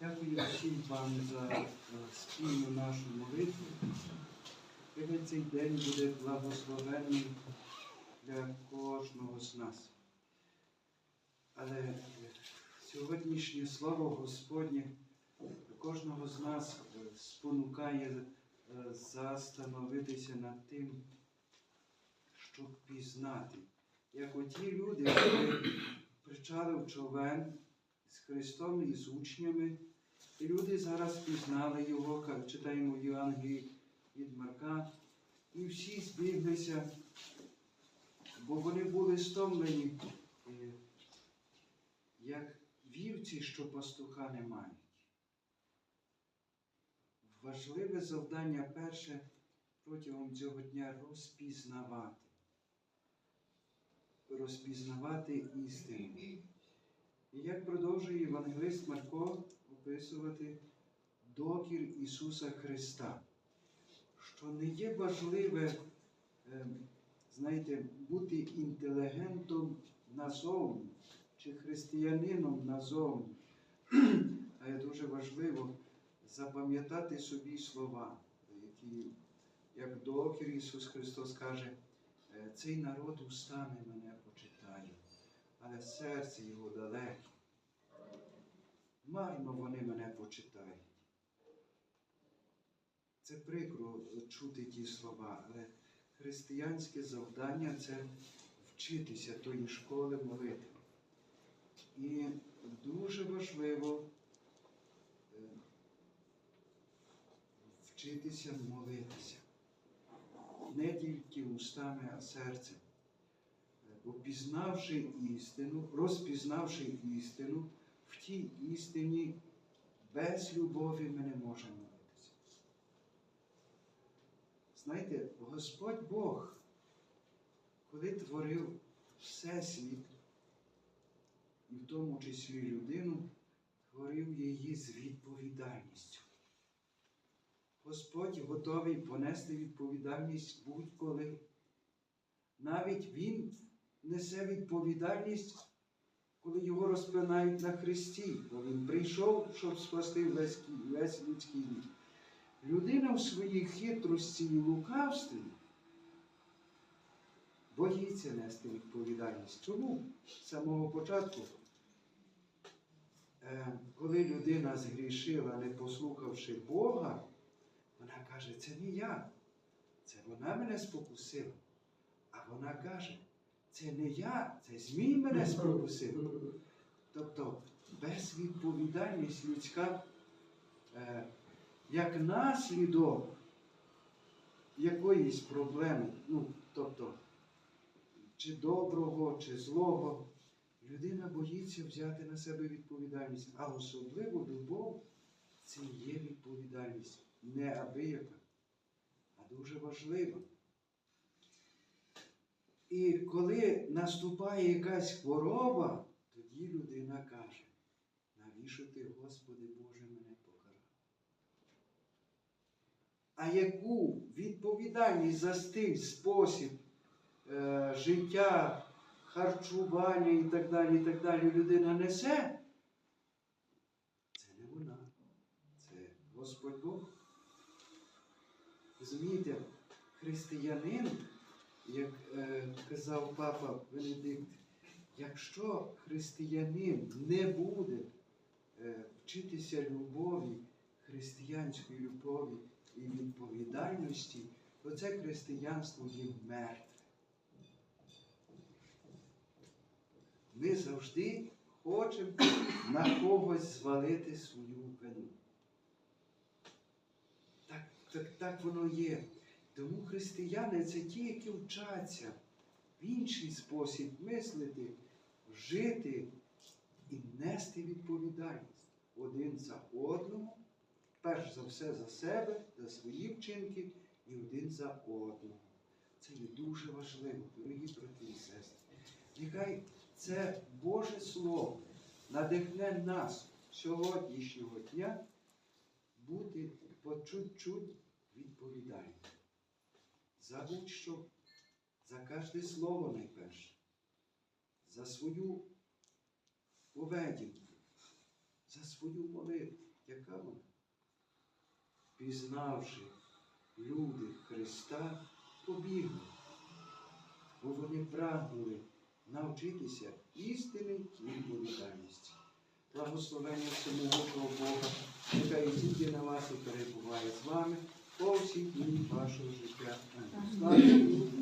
Дякую всім вам за е, спільну нашу молитву. Хай цей день буде благословенний для кожного з нас. Але е, сьогоднішнє слово Господнє кожного з нас е, спонукає застановитися над тим, щоб пізнати, як оті люди, які причали в човен з Христом і з учнями, і люди зараз пізнали його, читаємо в Євангелії від Марка, і всі збіглися, бо вони були стомлені, як вівці, що пастуха не мають. Важливе завдання перше протягом цього дня розпізнавати. Розпізнавати істину. І як продовжує Євангелист Марко описувати докір Ісуса Христа, що не є важливе, е, знаєте, бути інтелігентом назовні чи християнином назовні, а є дуже важливо запам'ятати собі слова, які, як докір Ісус Христос каже, «Е, цей народ устами мене почитає, але серце його далеке. Марно вони мене почитають. Це прикро чути ті слова, але християнське завдання це вчитися тої школи молитви. І дуже важливо е, вчитися молитися. Не тільки устами, а серцем. Е, Бо пізнавши істину, розпізнавши істину, в тій істині без любові ми не можемо молитися. Знаєте, Господь Бог, коли творив Всесвіт, і в тому числі людину, творив її з відповідальністю. Господь готовий понести відповідальність будь-коли. Навіть Він несе відповідальність, коли його розпинають на хресті, бо він прийшов, щоб спасти весь, весь людський рід. Людина в своїй хитрості і лукавстві боїться нести відповідальність. Чому? З самого початку, е, коли людина згрішила, не послухавши Бога, вона каже, це не я, це вона мене спокусила. А вона каже, це не я, це Змій мене спокусив. Тобто безвідповідальність людська е, як наслідок якоїсь проблеми, ну, тобто, чи доброго, чи злого, людина боїться взяти на себе відповідальність, а особливо любов це є відповідальність не абияка, а дуже важлива. І коли наступає якась хвороба, тоді людина каже, навіщо ти, Господи Боже, мене покарав? А яку відповідальність за стиль, спосіб е, життя, харчування і так далі, і так далі людина несе, це не вона, це Господь Бог. Розумієте, християнин, як е, казав папа Венедикт, якщо християнин не буде е, вчитися любові, християнської любові і відповідальності, то це християнство є мертве. Ми завжди хочемо на когось звалити свою вину. Так, так, так воно є. Тому християни це ті, які вчаться в інший спосіб мислити, жити і нести відповідальність один за одного, перш за все за себе, за свої вчинки і один за одного. Це є дуже важливо, дорогі брати і сестри. Нехай це Боже Слово надихне нас сьогоднішнього дня бути по чуть-чуть відповідальним. За будь-що, за кожне слово найперше, за свою поведінку, за свою молитву, яка вона, пізнавши люди Христа, побігли, бо вони прагнули навчитися істини і відповідальності. Благословення всемогутнього Бога, нехай зійде на вас і перебуває з вами по всі дні вашого життя. Слава Богу!